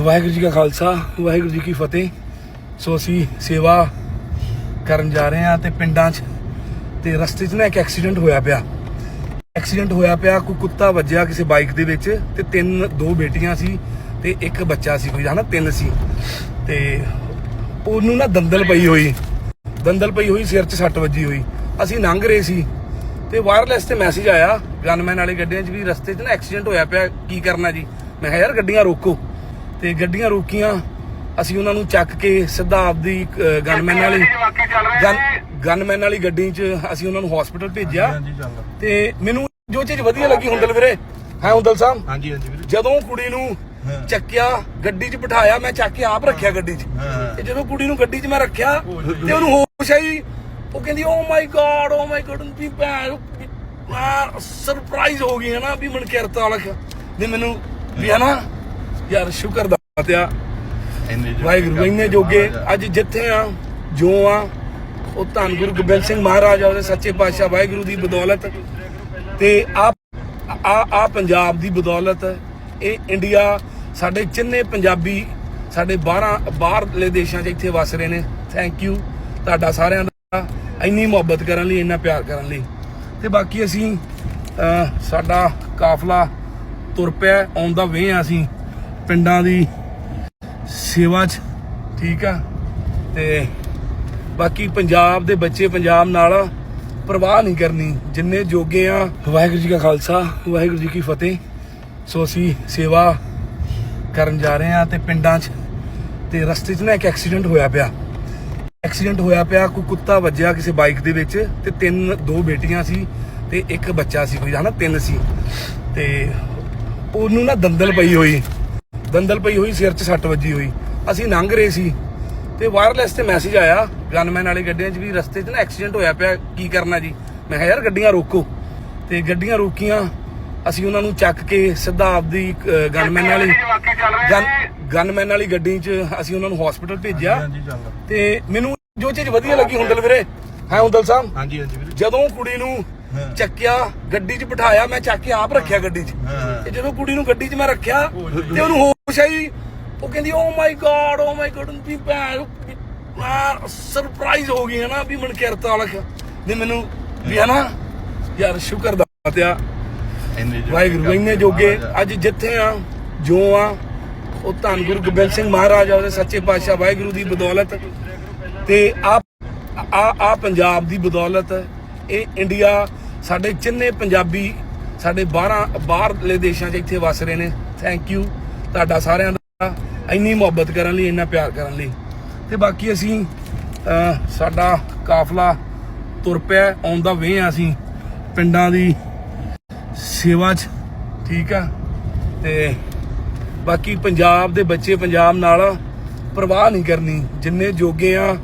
ਵਾਹਿਗੁਰੂ ਜੀ ਕਾ ਖਾਲਸਾ, ਵਾਹਿਗੁਰੂ ਜੀ ਕੀ ਫਤਿਹ। ਸੋ ਅਸੀਂ ਸੇਵਾ ਕਰਨ ਜਾ ਰਹੇ ਹਾਂ ਤੇ ਪਿੰਡਾਂ 'ਚ ਤੇ ਰਸਤੇ 'ਚ ਨਾ ਇੱਕ ਐਕਸੀਡੈਂਟ ਹੋਇਆ ਪਿਆ। ਐਕਸੀਡੈਂਟ ਹੋਇਆ ਪਿਆ ਕੋਈ ਕੁੱਤਾ ਵੱਜਿਆ ਕਿਸੇ ਬਾਈਕ ਦੇ ਵਿੱਚ ਤੇ ਤਿੰਨ, ਦੋ ਬੇਟੀਆਂ ਸੀ ਤੇ ਇੱਕ ਬੱਚਾ ਸੀ ਕੋਈ, ਹਨਾ, ਤਿੰਨ ਸੀ। ਤੇ ਉਹਨੂੰ ਨਾ ਦੰਦਲ ਪਈ ਹੋਈ, ਦੰਦਲ ਪਈ ਹੋਈ, ਸਿਰ 'ਚ ਸੱਟ ਵੱਜੀ ਹੋਈ। ਅਸੀਂ ਲੰਘ ਰਹੇ ਸੀ ਤੇ ਵਾਇਰਲੈਸ ਤੇ ਮੈਸੇਜ ਆਇਆ ਗਨਮੈਨ ਵਾਲੇ ਗੱਡੀਆਂ 'ਚ ਵੀ ਰਸਤੇ 'ਚ ਨਾ ਐਕਸੀਡੈਂਟ ਹੋਇਆ ਪਿਆ, ਕੀ ਕਰਨਾ ਜੀ? ਮੈਂ ਕਿਹਾ, ਯਾਰ, ਗੱਡੀਆਂ ਰੋਕੋ। ਤੇ ਗੱਡੀਆਂ ਰੋਕੀਆਂ ਅਸੀਂ ਉਹਨਾਂ ਨੂੰ ਚੱਕ ਕੇ ਸਿੱਧਾ ਆਪਦੀ ਗਨਮੈਨ ਵਾਲੀ ਗਨਮੈਨ ਵਾਲੀ ਗੱਡੀ 'ਚ ਅਸੀਂ ਉਹਨਾਂ ਨੂੰ ਹਸਪੀਟਲ ਭੇਜਿਆ। ਤੇ ਮੈਨੂੰ ਜੋ ਚੀਜ਼ ਵਧੀਆ ਲੱਗੀ ਹੁੰਦਲ ਵੀਰੇ। ਹਾਂ ਹੁੰਦਲ ਸਾਹਿਬ? ਹਾਂਜੀ ਹਾਂਜੀ ਵੀਰੇ। ਜਦੋਂ ਕੁੜੀ ਨੂੰ। ਚੱਕਿਆ ਗੱਡੀ 'ਚ ਬਿਠਾਇਆ ਮੈਂ ਚੱਕ ਕੇ ਆਪ ਰੱਖਿਆ ਗੱਡੀ 'ਚ। ਤੇ ਜਦੋਂ ਕੁੜੀ ਨੂੰ ਗੱਡੀ 'ਚ ਮੈਂ ਰੱਖਿਆ ਤੇ ਉਹਨੂੰ ਹੋਸ਼ ਆਈ। ਉਹ ਕਹਿੰਦੀ ਓ ਮਾਈ ਗॉड ਓ ਮਾਈ ਗॉड ਵੀ ਭੈਣ ਸਰਪ੍ਰਾਈਜ਼ ਹੋ ਗਈ ਹੈ ਨਾ ਵੀ ਮਨ ਕਿਰਤ ਵਾਲਕ ਨੇ ਮੈਨੂੰ ਵੀ ਹੈ ਨਾ ਯਾਰ ਸ਼ੁਕਰ ਇੰਨੇ ਜੋਗੇ ਵਾਹਿਗੁਰੂ ਇੰਨੇ ਜੋਗੇ। ਅੱਜ ਜਿੱਥੇ ਆ ਜੋ ਆ ਉਹ ਧੰਨ ਗੁਰੂ ਗੋਬਿੰਦ ਸਿੰਘ ਮਹਾਰਾਜ ਉਹਦੇ ਸੱਚੇ ਪਾਤਸ਼ਾਹ ਵਾਹਿਗੁਰੂ ਦੀ ਬਦੌਲਤ। ਤੇ ਆ ਆ ਆ ਪੰਜਾਬ ਦੀ ਬਦੌਲਤ। ਇਹ ਇੰਡੀਆ ਸਾਡੇ ਜਿੰਨੇ ਪੰਜਾਬੀ ਸਾਡੇ 12 ਬਾਹਰਲੇ ਦੇਸ਼ਾਂ 'ਚ ਇੱਥੇ ਵਸ ਰਹੇ ਨੇ। ਥੈਂਕ ਯੂ ਤੁਹਾਡਾ ਸਾਰਿਆਂ ਦਾ। ਇੰਨੀ ਮੁਹੱਬਤ ਕਰਨ ਲਈ ਇੰਨਾ ਪਿਆਰ ਕਰਨ ਲਈ। ਤੇ ਬਾਕੀ ਅਸੀਂ ਸਾਡਾ ਕਾਫਲਾ ਤੁਰ ਪਿਆ ਆਉਣ ਦਾ ਵੇ ਆ ਅਸੀਂ। ਪਿੰਡਾਂ ਦੀ ਸੇਵਾ 'ਚ, ਠੀਕ ਆ? ਤੇ ਬਾਕੀ ਪੰਜਾਬ ਦੇ ਬੱਚੇ ਪੰਜਾਬ ਨਾਲ ਪਰਵਾਹ ਨਹੀਂ ਕਰਨੀ। ਜਿੰਨੇ ਜੋਗੇ ਆ, ਵਾਹਿਗੁਰੂ ਜੀ ਕਾ ਖਾਲਸਾ, ਵਾਹਿਗੁਰੂ ਜੀ ਕੀ ਫਤਿਹ। ਸੋ ਅਸੀਂ ਸੇਵਾ ਕਰਨ ਜਾ ਰਹੇ ਹਾਂ ਤੇ ਪਿੰਡਾਂ 'ਚ ਤੇ ਰਸਤੇ 'ਚ ਨਾ ਇੱਕ ਐਕਸੀਡੈਂਟ ਹੋਇਆ ਪਿਆ। ਐਕਸੀਡੈਂਟ ਹੋਇਆ ਪਿਆ ਕੋਈ ਕੁੱਤਾ ਵੱਜਿਆ ਕਿਸੇ ਬਾਈਕ ਦੇ ਵਿੱਚ ਤੇ ਤਿੰਨ, ਦੋ ਬੇਟੀਆਂ ਸੀ ਤੇ ਇੱਕ ਬੱਚਾ ਸੀ ਕੋਈ, ਹਨਾ? ਤਿੰਨ ਸੀ। ਤੇ ਉਹਨੂੰ ਨਾ ਦੰਦਲ ਪਈ ਹੋਈ। ਦੰਦਲ ਪਈ ਹੋਈ ਸਿਰ 'ਚ ਸੱਟ ਵੱਜੀ ਹੋਈ। ਅਸੀਂ ਲੰਘ ਰਹੇ ਸੀ ਤੇ ਵਾਇਰਲੈਸ ਤੇ ਮੈਸੇਜ ਆਇਆ ਗਨਮੈਨ ਵਾਲੇ ਗੱਡੀਆਂ 'ਚ ਵੀ ਰਸਤੇ 'ਚ ਨਾ ਐਕਸੀਡੈਂਟ ਹੋਇਆ ਪਿਆ ਕੀ ਕਰਨਾ ਜੀ? ਮੈਂ ਕਿਹਾ ਯਾਰ ਗੱਡੀਆਂ ਰੋਕੋ। ਤੇ ਗੱਡੀਆਂ ਰੋਕੀਆਂ ਅਸੀਂ ਉਹਨਾਂ ਨੂੰ ਚੱਕ ਕੇ ਸਿੱਧਾ ਆਪਦੀ ਗਨਮੈਨ ਵਾਲੀ ਗਨਮੈਨ ਵਾਲੀ ਗੱਡੀ 'ਚ ਅਸੀਂ ਉਹਨਾਂ ਨੂੰ ਹਸਪੀਟਲ ਭੇਜਿਆ। ਤੇ ਮੈਨੂੰ ਜੋ ਚੀਜ਼ ਵਧੀਆ ਲੱਗੀ ਹੁੰਦਲ ਵੀਰੇ। ਹਾਂ ਹੁੰਦਲ ਸਾਹਿਬ? ਹਾਂਜੀ ਹਾਂਜੀ ਵੀਰੇ। ਜਦੋਂ ਕੁੜੀ ਨੂੰ। ਚੱਕਿਆ ਗੱਡੀ 'ਚ ਬਿਠਾਇਆ ਮੈਂ ਚੱਕ ਕੇ ਆਪ ਰੱਖਿਆ ਗੱਡੀ 'ਚ। ਤੇ ਜਦੋਂ ਕੁੜੀ ਨੂੰ ਗੱਡੀ 'ਚ ਮੈਂ ਰੱਖਿਆ ਤੇ ਉਹਨੂੰ ਆਈ ਉਹ ਕਹਿੰਦੀ ਓ ਮਾਈ ਗॉड ਓ ਮਾਈ ਗॉड ਵੀ ਭੈਣ ਮੈਂ ਸਰਪ੍ਰਾਈਜ਼ ਹੋ ਗਈ ਹੈ ਨਾ ਵੀ ਮਨ ਕਿਰਤ ਨੇ ਮੈਨੂੰ ਵੀ ਹੈ ਨਾ ਯਾਰ ਸ਼ੁਕਰ ਇੰਨੇ ਜੋਗੇ ਵਾਹਿਗੁਰੂ ਇੰਨੇ ਜੋਗੇ। ਅੱਜ ਜਿੱਥੇ ਆ ਜੋ ਆ ਉਹ ਧੰਨ ਗੁਰੂ ਗੋਬਿੰਦ ਸਿੰਘ ਮਹਾਰਾਜ ਉਹਦੇ ਸੱਚੇ ਪਾਤਸ਼ਾਹ ਵਾਹਿਗੁਰੂ ਦੀ ਬਦੌਲਤ। ਤੇ ਆ ਆ ਆ ਪੰਜਾਬ ਦੀ ਬਦੌਲਤ। ਇਹ ਇੰਡੀਆ ਸਾਡੇ ਜਿੰਨੇ ਪੰਜਾਬੀ ਸਾਡੇ 12 ਬਾਹਰਲੇ ਦੇਸ਼ਾਂ 'ਚ ਇੱਥੇ ਵਸ ਰਹੇ ਨੇ। ਥੈਂਕ ਯੂ ਤੁਹਾਡਾ ਸਾਰਿਆਂ ਦਾ ਇੰਨੀ ਮੁਹੱਬਤ ਕਰਨ ਲਈ, ਇੰਨਾ ਪਿਆਰ ਕਰਨ ਲਈ। ਤੇ ਬਾਕੀ ਅਸੀਂ ਸਾਡਾ ਕਾਫਲਾ ਤੁਰ ਪਿਆ, ਆਉਣ ਦਾ ਵੇ ਆ ਅਸੀਂ ਪਿੰਡਾਂ ਦੀ ਸੇਵਾ 'ਚ, ਠੀਕ ਆ? ਤੇ ਬਾਕੀ ਪੰਜਾਬ ਦੇ ਬੱਚੇ ਪੰਜਾਬ ਨਾਲ ਪ੍ਰਵਾਹ ਨਹੀਂ ਕਰਨੀ। ਜਿੰਨੇ ਜੋਗੇ ਆ